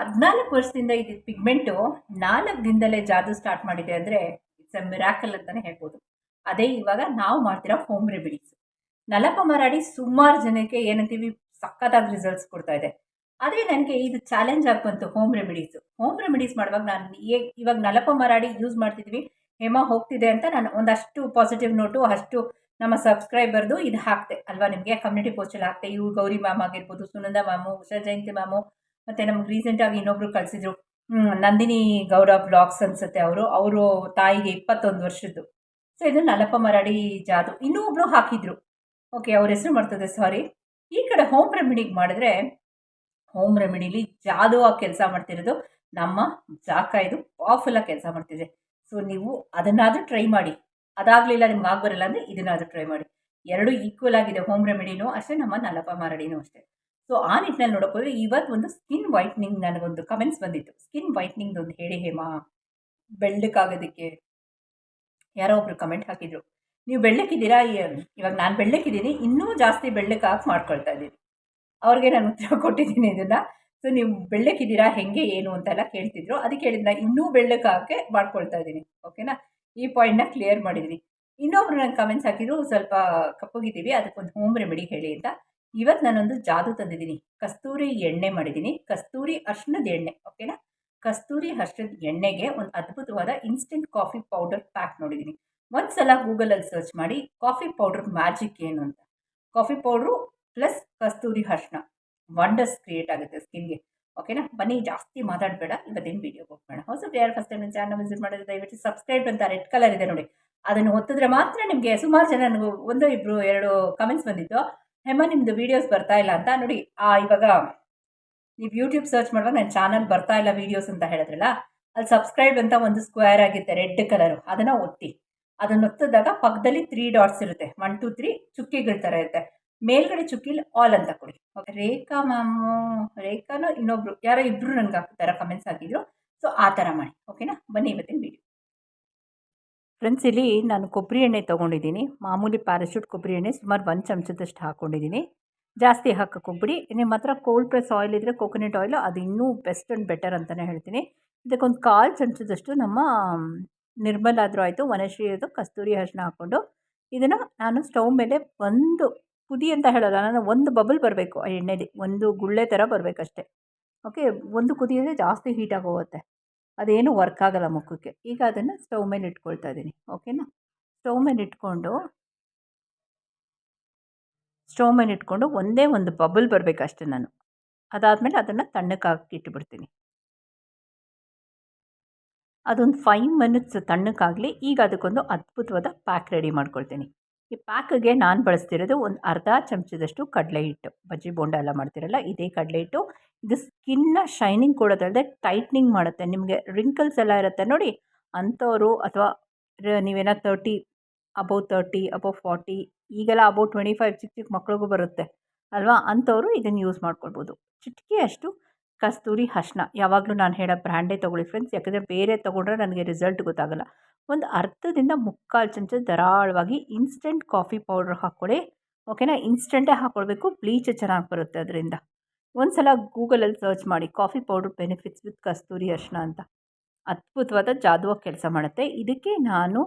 ಹದಿನಾಲ್ಕು ವರ್ಷದಿಂದ ಇದು ಪಿಗ್ಮೆಂಟು ನಾಲ್ಕು ದಿನದಲ್ಲೇ ಜಾದು ಸ್ಟಾರ್ಟ್ ಮಾಡಿದೆ ಅಂದರೆ ಇಟ್ಸ್ ಅ ಮಿರಾಕಲ್ ಅಂತಲೇ ಹೇಳ್ಬೋದು. ಅದೇ ಇವಾಗ ನಾವು ಮಾಡ್ತಿರೋ ಹೋಮ್ ರೆಮಿಡೀಸ್ ನಲಪ ಮರಾಡಿ ಸುಮಾರು ಜನಕ್ಕೆ ಏನಂತೀವಿ ಸಕ್ಕತ್ತಾಗಿ ರಿಸಲ್ಟ್ಸ್ ಕೊಡ್ತಾ ಇದೆ. ಅದೇ ನನಗೆ ಇದು ಚಾಲೆಂಜ್ ಆಗಿ ಬಂತು ಹೋಮ್ ರೆಮಿಡೀಸ್ ಹೋಮ್ ರೆಮಿಡೀಸ್ ಮಾಡುವಾಗ ನಾನು ಇವಾಗ ನಲಪ ಮರಾಡಿ ಯೂಸ್ ಮಾಡ್ತಿದ್ವಿ. ಹೇಮ ಹೋಗ್ತಿದೆ ಅಂತ ನಾನು ಒಂದಷ್ಟು ಪಾಸಿಟಿವ್ ನೋಟು ಅಷ್ಟು ನಮ್ಮ ಸಬ್ಸ್ಕ್ರೈಬರ್ದು ಇದು ಹಾಕ್ತೆ. ಅಲ್ವಾ ನಿಮಗೆ? ಕಮ್ಯುನಿಟಿ ಪೋಸ್ಟಲ್ಲಿ ಹಾಕ್ತೆ. ಇವು ಗೌರಿ ಮ್ಯಾಮ್ ಆಗಿರ್ಬೋದು, ಸುನಂದ ಮ್ಯಾಮು ಉಷಾ ಜಯಂತಿ ಮ್ಯಾಮು ಮತ್ತು ನಮ್ಗೆ ರೀಸೆಂಟಾಗಿ ಇನ್ನೊಬ್ರು ಕಳಿಸಿದ್ರು ನಂದಿನಿ ಗೌಡ ಬ್ಲಾಗ್ಸ್ ಅನ್ಸುತ್ತೆ ಅವರು. ಅವರು ತಾಯಿಗೆ ಇಪ್ಪತ್ತೊಂದು ವರ್ಷದ್ದು. ಸೊ ಇದು ನಲಪ ಮರಾಡಿ ಜಾದು. ಇನ್ನೂ ಒಬ್ರು ಹಾಕಿದ್ರು. ಓಕೆ ಅವ್ರ ಹೆಸರು ಮಾಡ್ತದೆ ಸಾರಿ ಈ ಕಡೆ ಹೋಮ್ ರೆಮಿಡಿಗೆ ಮಾಡಿದ್ರೆ ಹೋಮ್ ರೆಮಿಡಿಲಿ ಜಾದುವಾಗಿ ಕೆಲಸ ಮಾಡ್ತಿರೋದು ನಮ್ಮ ಜಾಕ ಇದು ಪವರ್ಫುಲ್ಲಾಗಿ ಕೆಲಸ ಮಾಡ್ತಿದೆ. ಸೊ ನೀವು ಅದನ್ನಾದರೂ ಟ್ರೈ ಮಾಡಿ. ಅದಾಗಲಿಲ್ಲ, ನಿಮ್ಗೆ ಆಗ್ಬರಲ್ಲ ಅಂದರೆ ಇದನ್ನಾದರೂ ಟ್ರೈ ಮಾಡಿ. ಎರಡು ಈಕ್ವಲ್ ಆಗಿದೆ ಹೋಮ್ ರೆಮಿಡಿನೂ ಅಷ್ಟೇ ನಮ್ಮ ನಲಪ ಮರಡಿನೂ ಅಷ್ಟೇ. ಸೊ ಆ ನಿಟ್ಟಿನಲ್ಲಿ ನೋಡೋಕ್ಕೋದ್ರೆ ಇವತ್ತು ಒಂದು ಸ್ಕಿನ್ ವೈಟ್ನಿಂಗ್ ನನಗೊಂದು ಕಮೆಂಟ್ಸ್ ಬಂದಿತ್ತು. ಸ್ಕಿನ್ ವೈಟ್ನಿಂಗ್ ಒಂದು ಹೇಳಿ ಹೇಮಾ, ಬೆಳ್ಳಕ್ಕಾಗೋದಕ್ಕೆ. ಯಾರೋ ಒಬ್ರು ಕಮೆಂಟ್ ಹಾಕಿದ್ರು. ನೀವು ಬೆಳ್ಳಕ್ಕಿದ್ದೀರಾ? ಇವಾಗ ನಾನು ಬೆಳ್ಳಕ್ಕಿದ್ದೀನಿ. ಇನ್ನೂ ಜಾಸ್ತಿ ಬೆಳ್ಳಕ್ಕಾಗಿ ಮಾಡ್ಕೊಳ್ತಾ ಇದ್ದೀನಿ. ಅವ್ರಿಗೆ ನಾನು ಉತ್ತರ ಕೊಟ್ಟಿದ್ದೀನಿ ಇದನ್ನು. ಸೊ, ನೀವು ಬೆಳ್ಳಕ್ಕಿದ್ದೀರಾ? ಹೆಂಗೆ? ಏನು? ಅಂತೆಲ್ಲ ಕೇಳ್ತಿದ್ರು. ಅದಕ್ಕೆ ಹೇಳಿದ್ನ, ಇನ್ನೂ ಬೆಳ್ಳಕ್ಕಾಗೆ ಮಾಡ್ಕೊಳ್ತಾ ಇದ್ದೀನಿ. ಓಕೆನಾ? ಈ ಪಾಯಿಂಟ್ನ ಕ್ಲಿಯರ್ ಮಾಡಿದ್ದೀನಿ. ಇನ್ನೊಬ್ರು ನನಗೆ ಕಮೆಂಟ್ಸ್ ಹಾಕಿದ್ರು, ಸ್ವಲ್ಪ ಕಪ್ಪಗಿದ್ದೀವಿ. ಅದಕ್ಕೊಂದು ಹೋಮ್ ರೆಮಿಡಿ ಹೇಳಿ ಅಂತ. ಇವತ್ತು ನಾನೊಂದು ಜಾದು ತಂದಿದ್ದೀನಿ. ಕಸ್ತೂರಿ ಎಣ್ಣೆ ಮಾಡಿದ್ದೀನಿ. ಕಸ್ತೂರಿ ಅರ್ಶಿನದ ಎಣ್ಣೆ ಓಕೆನಾ ಕಸ್ತೂರಿ ಅರ್ಶಿನದ ಎಣ್ಣೆಗೆ ಒಂದು ಅದ್ಭುತವಾದ ಇನ್ಸ್ಟೆಂಟ್ ಕಾಫಿ ಪೌಡರ್ ಪ್ಯಾಕ್ ನೋಡಿದ್ದೀನಿ. ಒಂದು ಸಲ ಗೂಗಲಲ್ಲಿ ಸರ್ಚ್ ಮಾಡಿ ಕಾಫಿ ಪೌಡರ್ ಮ್ಯಾಜಿಕ್ ಏನು ಅಂತ. ಕಾಫಿ ಪೌಡ್ರು ಪ್ಲಸ್ ಕಸ್ತೂರಿ ಅರ್ಶಿನ ವಂಡರ್ಸ್ ಕ್ರಿಯೇಟ್ ಆಗುತ್ತೆ ಸ್ಕಿನ್ಗೆ ಓಕೆನಾ ಬನ್ನಿ, ಜಾಸ್ತಿ ಮಾತಾಡಬೇಡ. ಇವತ್ತಿನ ವೀಡಿಯೋಗೆ ಹೋಗ್ಬೇಡ. ಹೊಸ ಯಾರು ಫಸ್ಟ್ ಟೈಮ್ ಚಾನಲ್ ವಿಸಿಟ್ ಮಾಡಿದ್ರೆ ದಯವಿಟ್ಟು ಸಬ್ಸ್ಕ್ರೈಬ್ ಅಂತ ರೆಡ್ ಕಲರ್ ಇದೆ ನೋಡಿ. ಅದನ್ನು ಒತ್ತಿದ್ರೆ ಮಾತ್ರ ನಿಮಗೆ ಸುಮಾರು ಜನ ಒಂದು ಇಬ್ಬರು ಎರಡು ಕಮೆಂಟ್ಸ್ ಬಂದಿತ್ತು. ಹೆಮ್ಮ ನಿಮ್ಮದು ವೀಡಿಯೋಸ್ ಬರ್ತಾ ಇಲ್ಲ ಅಂತ ನೋಡಿ, ಆ, ಇವಾಗ ನೀವು ಯೂಟ್ಯೂಬ್ ಸರ್ಚ್ ಮಾಡುವಾಗ ನನ್ನ ಚಾನಲ್ ಬರ್ತಾ ಇಲ್ಲ ವೀಡಿಯೋಸ್ ಅಂತ ಹೇಳಿದ್ರಲ್ಲ ಅಲ್ಲಿ ಸಬ್ಸ್ಕ್ರೈಬ್ ಅಂತ ಒಂದು ಸ್ಕ್ವೇರ್ ಆಗಿರುತ್ತೆ ರೆಡ್ ಕಲರು ಅದನ್ನು ಒತ್ತಿ. ಅದನ್ನು ಒತ್ತಿದಾಗ ಪಕ್ಕದಲ್ಲಿ ತ್ರೀ ಡಾಟ್ಸ್ ಇರುತ್ತೆ. ಒನ್ ಟು ತ್ರೀ ಚುಕ್ಕಿಗಳ ಥರ ಇರುತ್ತೆ. ಮೇಲ್ಗಡೆ ಚುಕ್ಕಿಲಿ ಆಲ್ ಅಂತ ಕೊಡಿ. ಓಕೆ ರೇಖಾ ಮ್ಯಾಮು ರೇಖಾನು ಇನ್ನೊಬ್ರು, ಯಾರೋ ಇಬ್ಬರು ನನಗೆ ಹಾಕ್ತಾರೆ ಕಮೆಂಟ್ಸ್ ಹಾಕಿದ್ರು. ಸೊ ಆ ಥರ ಮಾಡಿ. ಓಕೆನಾ ಬನ್ನಿ ಇವತ್ತಿನ ವೀಡಿಯೋ ಫ್ರೆಂಡ್ಸ್ ಇಲ್ಲಿ ನಾನು ಕೊಬ್ಬರಿ ಎಣ್ಣೆ ತೊಗೊಂಡಿದ್ದೀನಿ. ಮಾಮೂಲಿ ಪ್ಯಾರಾಶೂಟ್ ಕೊಬ್ಬರಿ ಎಣ್ಣೆ ಸುಮಾರು ಒಂದು ಚಮಚದಷ್ಟು ಹಾಕ್ಕೊಂಡಿದ್ದೀನಿ ಜಾಸ್ತಿ ಹಾಕೋ ಕೊಬ್ಬರಿ, ನಿಮ್ಮ ಹತ್ರ ಕೋಲ್ಡ್ ಪ್ರೆಸ್ ಆಯಿಲ್ ಇದ್ದರೆ ಕೋಕೋನಟ್ ಆಯಿಲ್ ಅದು ಇನ್ನೂ ಬೆಸ್ಟ್ ಆ್ಯಂಡ್ ಬೆಟರ್ ಅಂತಲೇ ಹೇಳ್ತೀನಿ. ಇದಕ್ಕೊಂದು ಕಾಲು ಚಮಚದಷ್ಟು ನಮ್ಮ ನಿರ್ಮಲ್ ಆದರೂ ಆಯಿತು, ವನಶ್ರೀ ಅದು ಕಸ್ತೂರಿ ಅರಿಶಿನ ಹಾಕ್ಕೊಂಡು ಇದನ್ನು ನಾನು ಸ್ಟವ್ ಮೇಲೆ ಒಂದು ಕುದಿ ಅಂತ ಹೇಳೋಲ್ಲ, ನಾನು ಒಂದು ಬಬಲ್ ಬರಬೇಕು ಆ ಎಣ್ಣೆಲಿ. ಒಂದು ಗುಳ್ಳೆ ಥರ ಬರಬೇಕಷ್ಟೆ. ಓಕೆ ಒಂದು ಕುದಿಯೋದೇ ಜಾಸ್ತಿ ಹೀಟಾಗಿ ಹೋಗುತ್ತೆ ಅದೇನು ವರ್ಕ್ ಆಗಲ್ಲ ಮುಖಕ್ಕೆ. ಈಗ ಅದನ್ನು ಸ್ಟವ್ ಮೇಲೆ ಇಟ್ಕೊಳ್ತಾ ಇದ್ದೀನಿ ಓಕೆನಾ ಸ್ಟವ್ ಮೇಲೆ ಇಟ್ಕೊಂಡು ಸ್ಟವ್ ಮೇಲೆ ಇಟ್ಕೊಂಡು ಒಂದೇ ಒಂದು ಬಬಲ್ ಬರಬೇಕಷ್ಟೆ ನಾನು. ಅದಾದಮೇಲೆ ಅದನ್ನು ತಣ್ಣಕ್ಕೆ ಹಾಕಿ ಇಟ್ಬಿಡ್ತೀನಿ. ಅದೊಂದು ಫೈವ್ ಮಿನಿಟ್ಸ್ ತಣ್ಣಕ್ಕಾಗಲಿ ಈಗ ಅದಕ್ಕೊಂದು ಅದ್ಭುತವಾದ ಪ್ಯಾಕ್ ರೆಡಿ ಮಾಡ್ಕೊಳ್ತೀನಿ. ಈ ಪ್ಯಾಕ್ಗೆ ನಾನು ಬಳಸ್ತಿರೋದು ಒಂದು ಅರ್ಧ ಚಮಚದಷ್ಟು ಕಡಲೆ ಹಿಟ್ಟು. ಬಜ್ಜಿ ಬೋಂಡ ಎಲ್ಲ ಮಾಡ್ತಿರಲ್ಲ, ಇದೇ ಕಡಲೆ ಹಿಟ್ಟು. ಇದು ಸ್ಕಿನ್ನ ಶೈನಿಂಗ್ ಕೊಡೋದಲ್ಲದೆ ಟೈಟ್ನಿಂಗ್ ಮಾಡುತ್ತೆ. ನಿಮಗೆ ರಿಂಕಲ್ಸ್ ಎಲ್ಲ ಇರುತ್ತೆ ನೋಡಿ, ಅಂಥವರು ಅಥವಾ ನೀವೇನೋ thirty above thirty above forty, ಈಗೆಲ್ಲ ಅಬೌವ್ ಟ್ವೆಂಟಿ ಫೈವ್ ಚಿಕ್ಕ ಚಿಕ್ಕ ಮಕ್ಳಿಗೂ ಬರುತ್ತೆ ಅಲ್ವಾ? ಅಂಥವರು ಇದನ್ನು ಯೂಸ್ ಮಾಡ್ಕೊಳ್ಬೋದು. ಚಿಟಿಕೆಯಷ್ಟು ಕಸ್ತೂರಿ ಅರ್ಶಿನ ಯಾವಾಗಲೂ ನಾನು ಹೇಳೋ ಬ್ರ್ಯಾಂಡೇ ತೊಗೊಳ್ಳಿ ಫ್ರೆಂಡ್ಸ್, ಯಾಕಂದರೆ ಬೇರೆ ತೊಗೊಂಡ್ರೆ ನನಗೆ ರಿಸಲ್ಟ್ ಗೊತ್ತಾಗಲ್ಲ. ಒಂದು ಅರ್ಧದಿಂದ ಮುಕ್ಕಾಲು ಚಮಚ ಧಾರಾಳವಾಗಿ ಇನ್ಸ್ಟೆಂಟ್ ಕಾಫಿ ಪೌಡ್ರ್ ಹಾಕ್ಕೊಳ್ಳಿ ಓಕೆನಾ ಇನ್ಸ್ಟೆಂಟೇ ಹಾಕ್ಕೊಳ್ಬೇಕು ಬ್ಲೀಚ್ ಚೆನ್ನಾಗಿ ಬರುತ್ತೆ ಅದರಿಂದ. ಒಂದು ಸಲ ಗೂಗಲಲ್ಲಿ ಸರ್ಚ್ ಮಾಡಿ ಕಾಫಿ ಪೌಡ್ರ್ ಬೆನಿಫಿಟ್ಸ್ ವಿತ್ ಕಸ್ತೂರಿ ಅರ್ಶಿನ ಅಂತ. ಅದ್ಭುತವಾದ ಜಾದುವಾಗಿ ಕೆಲಸ ಮಾಡುತ್ತೆ. ಇದಕ್ಕೆ ನಾನು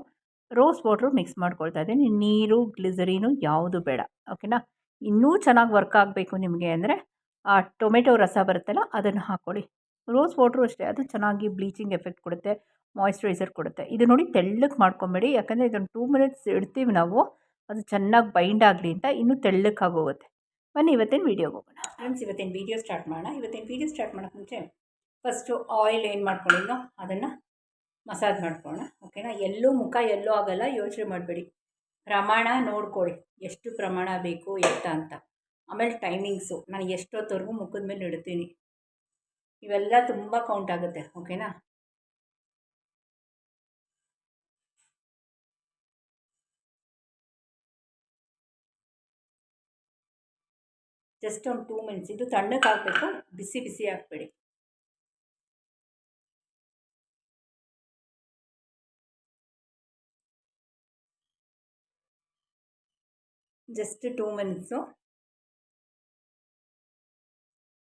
ರೋಸ್ ವಾಟ್ರು ಮಿಕ್ಸ್ ಮಾಡ್ಕೊಳ್ತಾ ಇದ್ದೀನಿ. ನೀರು ಗ್ಲಿಸರೀನು ಯಾವುದು ಬೇಡ. ಓಕೆನಾ ಇನ್ನೂ ಚೆನ್ನಾಗಿ ವರ್ಕ್ ಆಗಬೇಕು ನಿಮಗೆ ಅಂದರೆ, ಆ ಟೊಮೆಟೊ ರಸ ಬರುತ್ತಲ್ಲ, ಅದನ್ನು ಹಾಕ್ಕೊಳ್ಳಿ ರೋಸ್ ವಾಟ್ರು ಅಷ್ಟೇ, ಅದು ಚೆನ್ನಾಗಿ ಬ್ಲೀಚಿಂಗ್ ಎಫೆಕ್ಟ್ ಕೊಡುತ್ತೆ ಮಾಯಿಶ್ಚರೈಸರ್ ಕೊಡುತ್ತೆ. ಇದು ನೋಡಿ ತೆಳ್ಳಗೆ ಮಾಡ್ಕೊಂಬೇಡಿ, ಯಾಕಂದರೆ ಇದೊಂದು ಟೂ ಮಿನಿಟ್ಸ್ ಇಡ್ತೀವಿ ನಾವು, ಅದು ಚೆನ್ನಾಗಿ ಬೈಂಡ್ ಆಗಲಿ ಅಂತ ಇನ್ನೂ ತೆಳ್ಳಕ್ಕಾಗೋಗುತ್ತೆ ಬನ್ನಿ, ಇವತ್ತಿನ ವೀಡಿಯೋಗೆ ಹೋಗೋಣ. ಫ್ರೆಂಡ್ಸ್ ಇವತ್ತಿನ ವೀಡಿಯೋ ಸ್ಟಾರ್ಟ್ ಮಾಡೋಣ. ಇವತ್ತಿನ ವೀಡಿಯೋ ಸ್ಟಾರ್ಟ್ ಮಾಡೋಕ್ಕೆ ಮುಂಚೆ ಫಸ್ಟು ಆಯಿಲ್ ಏನು ಮಾಡ್ಕೊಂಡಿದ್ದೋ ಅದನ್ನು ಮಸಾಜ್ ಮಾಡ್ಕೊಳ್ಳೋಣ ಓಕೆನಾ ಎಲ್ಲೂ ಮುಖ ಎಲ್ಲೂ ಆಗೋಲ್ಲ, ಯೋಚನೆ ಮಾಡಬೇಡಿ. ಪ್ರಮಾಣ ನೋಡ್ಕೊಳ್ಳಿ, ಎಷ್ಟು ಪ್ರಮಾಣ ಬೇಕು, ಎತ್ತ ಅಂತ. ಆಮೇಲೆ ಟೈಮಿಂಗ್ಸು ನಾನು ಎಷ್ಟೊತ್ತವರೆಗೂ ಮುಖದ ಮೇಲೆ ಇಡ್ತೀನಿ. ಇವೆಲ್ಲ ತುಂಬ ಕೌಂಟ್ ಆಗುತ್ತೆ ಓಕೆನಾ ಜಸ್ಟ್ ಒಂದು ಟೂ ಮಿನಿಟ್ಸ್ ಇದು ತಣ್ಣಕ್ಕೆ ಹಾಕಬೇಕು, ಬಿಸಿ ಬಿಸಿ ಹಾಕ್ಬೇಡಿ. ಜಸ್ಟ್ ಟೂ ಮಿನಿಟ್ಸು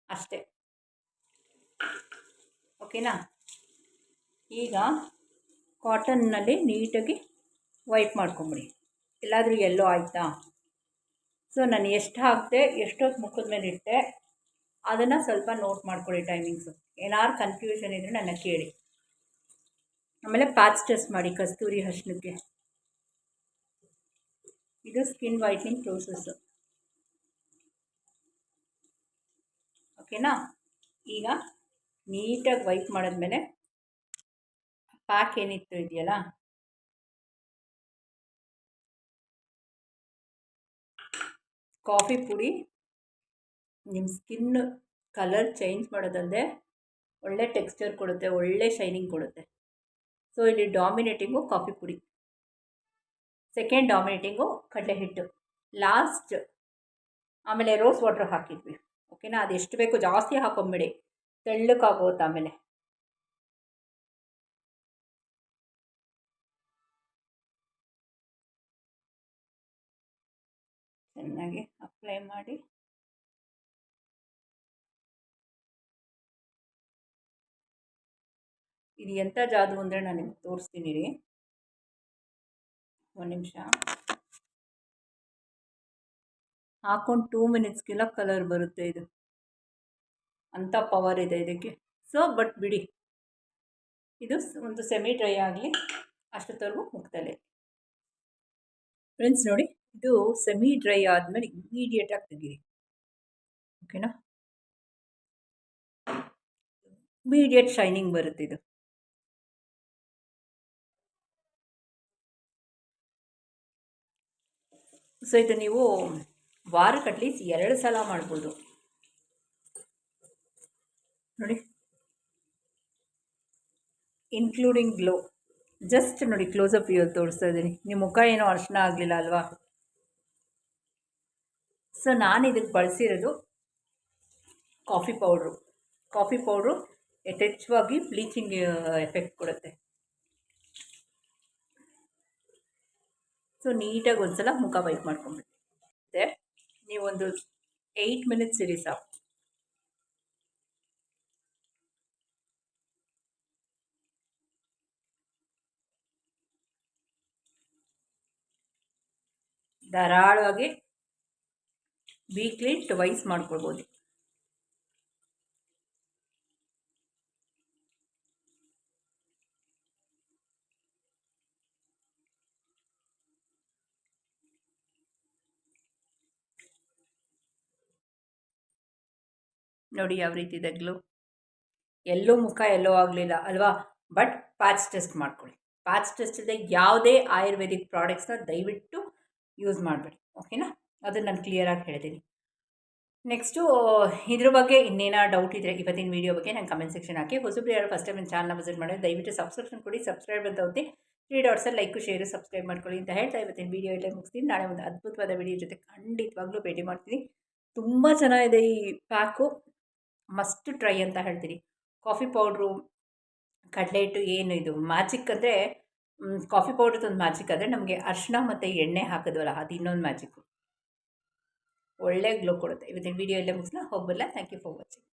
ಅಷ್ಟೇ. ಓಕೆನಾ ಈಗ ಕಾಟನ್ನಲ್ಲಿ ನೀಟಾಗಿ ವೈಪ್ ಮಾಡ್ಕೊಂಬಿಡಿ. ಎಲ್ಲಾದರೂ ಎಲ್ಲೋ ಆಯಿತಾ? ಸೊ ನಾನು ಎಷ್ಟು ಹಾಕಿದೆ ಎಷ್ಟೊತ್ತು ಮುಖದ ಮೇಲೆ ಇಟ್ಟೆ, ಅದನ್ನು ಸ್ವಲ್ಪ ನೋಟ್ ಮಾಡ್ಕೊಳ್ಳಿ ಟೈಮಿಂಗ್ಸು ಏನಾದ್ರು ಕನ್ಫ್ಯೂಷನ್ ಇದ್ದರೆ ನನ್ನ ಕೇಳಿ. ಆಮೇಲೆ ಪ್ಯಾಚ್ ಟೆಸ್ಟ್ ಮಾಡಿ ಕಸ್ತೂರಿ ಹಸ್ನಕ್ಕೆ ಇದು ಸ್ಕಿನ್ ವೈಟ್ನಿಂಗ್ ಪ್ರೋಸೆಸ್ಸು ಓಕೆನಾ ಈಗ ನೀಟಾಗಿ ವೈಪ್ ಮಾಡಿದ್ಮೇಲೆ ಪ್ಯಾಕ್ ಏನಿತ್ತು ಇದೆಯಲ್ಲ? ಕಾಫಿ ಪುಡಿ. ನಿಮ್ಮ ಸ್ಕಿನ್ ಕಲರ್ ಚೇಂಜ್ ಮಾಡೋದಲ್ಲದೆ ಒಳ್ಳೆ ಟೆಕ್ಸ್ಚರ್ ಕೊಡುತ್ತೆ, ಒಳ್ಳೆ ಶೈನಿಂಗ್ ಕೊಡುತ್ತೆ. ಸೊ, ಇಲ್ಲಿ ಡಾಮಿನೇಟಿಂಗು ಕಾಫಿ ಪುಡಿ. ಸೆಕೆಂಡ್ ಡಾಮಿನೇಟಿಂಗು ಕಡಲೆ ಹಿಟ್ಟು. ಲಾಸ್ಟ್ ಆಮೇಲೆ ರೋಸ್ ವಾಟ್ರ್ ಹಾಕಿದ್ವಿ. ಓಕೆನಾ? ಅದು ಎಷ್ಟು ಬೇಕು ಜಾಸ್ತಿ ಹಾಕೊಂಬಿಡಿ. ತೆಳ್ಳಕ್ಕಾಗೋದು ಆಮೇಲೆ. ಚೆನ್ನಾಗಿ ಅಪ್ಲೈ ಮಾಡಿ. ಇದು ಎಂಥ ಜಾದು ಅಂದರೆ ನಾನು ನಿಮ್ಗೆ ತೋರಿಸ್ತೀನಿ ರೀ. ಒಂದು ನಿಮಿಷ. ಹಾಕೊಂಡು ಟೂ ಮಿನಿಟ್ಸ್ಗೆಲ್ಲ ಕಲರ್ ಬರುತ್ತೆ ಇದು. ಅಂಥ ಪವರ್ ಇದೆ ಇದಕ್ಕೆ. ಸೊ ಬಟ್ ಬಿಡಿ. ಇದು ಒಂದು ಸೆಮಿ ಡ್ರೈ ಆಗಲಿ ಅಷ್ಟೊತ್ತವರೆಗೂ ಮುಗ್ದಲ್ಲೇ ಫ್ರೆಂಡ್ಸ್ ನೋಡಿ, ಇದು ಸೆಮಿ ಡ್ರೈ ಆದಮೇಲೆ ಇಮಿಡಿಯೇಟಾಗಿ ತೆಗೀರಿ. ಓಕೆನಾ ಇಮಿಡಿಯೇಟ್ ಶೈನಿಂಗ್ ಬರುತ್ತೆ ಇದು. ಸೊ ಇದು ನೀವು ವಾರಕ್ಕೆ ಅಟ್ಲೀಸ್ಟ್ ಎರಡು ಸಲ ಮಾಡ್ಬೋದು. ನೋಡಿ. ಇನ್ಕ್ಲೂಡಿಂಗ್ ಗ್ಲೋ ಜಸ್ಟ್ ನೋಡಿ ಕ್ಲೋಸಪ್ ಇವತ್ತು ತೋರಿಸ್ತಾ ಇದ್ದೀನಿ. ನಿಮ್ಮ ಮುಖ ಏನೋ ಅರ್ಶನ ಆಗಲಿಲ್ಲ ಅಲ್ವಾ? ಸೊ ನಾನು ಇದಕ್ಕೆ ಬಳಸಿರೋದು ಕಾಫಿ ಪೌಡ್ರು ಕಾಫಿ ಪೌಡ್ರು ಯಥೇಚ್ಛವಾಗಿ ಬ್ಲೀಚಿಂಗ್ ಎಫೆಕ್ಟ್ ಕೊಡುತ್ತೆ. ಸೊ ನೀಟಾಗಿ ಒಂದ್ಸಲ ಮುಖ ವೈಪ್ ಮಾಡ್ಕೊಂಬಿಡಿ ಮತ್ತು ನೀವೊಂದು ಏಯ್ಟ್ ಮಿನಿಟ್ಸ್ ಇರಿ ಸಾಕು. ಧಾರಾಳವಾಗಿ ವೀಕ್ಲಿ ಟ್ವೈಸ್ ಮಾಡ್ಕೊಳ್ಬೋದು. ನೋಡಿ ಯಾವ ರೀತಿ ಇದೆ ಗ್ಲೋ ಎಲ್ಲೂ ಮುಖ ಎಲ್ಲೋ ಆಗಲಿಲ್ಲ ಅಲ್ವಾ? ಬಟ್ ಪ್ಯಾಚ್ ಟೆಸ್ಟ್ ಮಾಡ್ಕೊಳ್ಳಿ. ಪ್ಯಾಚ್ ಟೆಸ್ಟ್ ಇದೆ ಯಾವುದೇ ಆಯುರ್ವೇದಿಕ್ ಪ್ರಾಡಕ್ಟ್ಸ್ನ ದಯವಿಟ್ಟು ಯೂಸ್ ಮಾಡಬೇಡಿ ಓಕೆನಾ ಅದನ್ನು ನಾನು ಕ್ಲಿಯರಾಗಿ ಹೇಳಿದ್ದೀನಿ ನೆಕ್ಸ್ಟು ಇದ್ರ ಬಗ್ಗೆ ಇನ್ನೇನೋ ಡೌಟ್ ಇದ್ದರೆ ಇವತ್ತಿನ ವೀಡಿಯೋ ಬಗ್ಗೆ ನಾನು ಕಮೆಂಟ್ ಸೆಕ್ಷನ್ ಹಾಕಿ. ಹೊಸಬ್ರು ಯಾರು ಫಸ್ಟ್ ಟೈಮ್ ನನ್ನ ಚಾನಲ್ನ ವಿಸಿಟ್ ಮಾಡಿ ದಯವಿಟ್ಟು ಸಬ್ಸ್ಕ್ರಿಪ್ಷನ್ ಕೊಡಿ ಸಬ್ಸ್ಕ್ರೈಬ್ ಅಂತ ಹೋಗಿ ತ್ರೀ ಡಾಟ್ಸಲ್ಲಿ ಲೈಕು ಶೇರು ಸಬ್ಸ್ಕ್ರೈಬ್ ಮಾಡ್ಕೊಳ್ಳಿ ಅಂತ ಹೇಳ್ತಾ ಇವತ್ತಿನ ವೀಡಿಯೋ ಇಲ್ಲೇ ಮುಗಿಸ್ತೀನಿ. ನಾಳೆ ಒಂದು ಅದ್ಭುತವಾದ ವೀಡಿಯೋ ಜೊತೆ ಖಂಡಿತವಾಗ್ಲೂ ಭೇಟಿ ಮಾಡ್ತೀನಿ. ತುಂಬ ಚೆನ್ನಾಗಿದೆ ಈ ಪ್ಯಾಕು ಮಸ್ಟ್ ಟ್ರೈ ಅಂತ ಹೇಳ್ತೀನಿ. ಕಾಫಿ ಪೌಡ್ರು ಕಡಲೆ ಏನು ಇದು ಮ್ಯಾಜಿಕ್ ಅಂದರೆ ಕಾಫಿ ಪೌಡರ್ದೊಂದು ಮ್ಯಾಜಿಕ್ ಆದರೆ ನಮಗೆ ಅರಿಶಿನ ಮತ್ತು ಎಣ್ಣೆ ಹಾಕಿದ್ವಲ್ಲ, ಅದು ಇನ್ನೊಂದು ಮ್ಯಾಜಿಕ್ಕು ಒಳ್ಳೆ ಗ್ಲೋ ಕೊಡುತ್ತೆ. ಇವತ್ತಿನ ವಿಡಿಯೋ ಎಲ್ಲ ಮುಗಿಸ್ಲಾ? ಹೋಗಬಲ್ಲ ಥ್ಯಾಂಕ್ ಯು ಫಾರ್ ವಾಚಿಂಗ್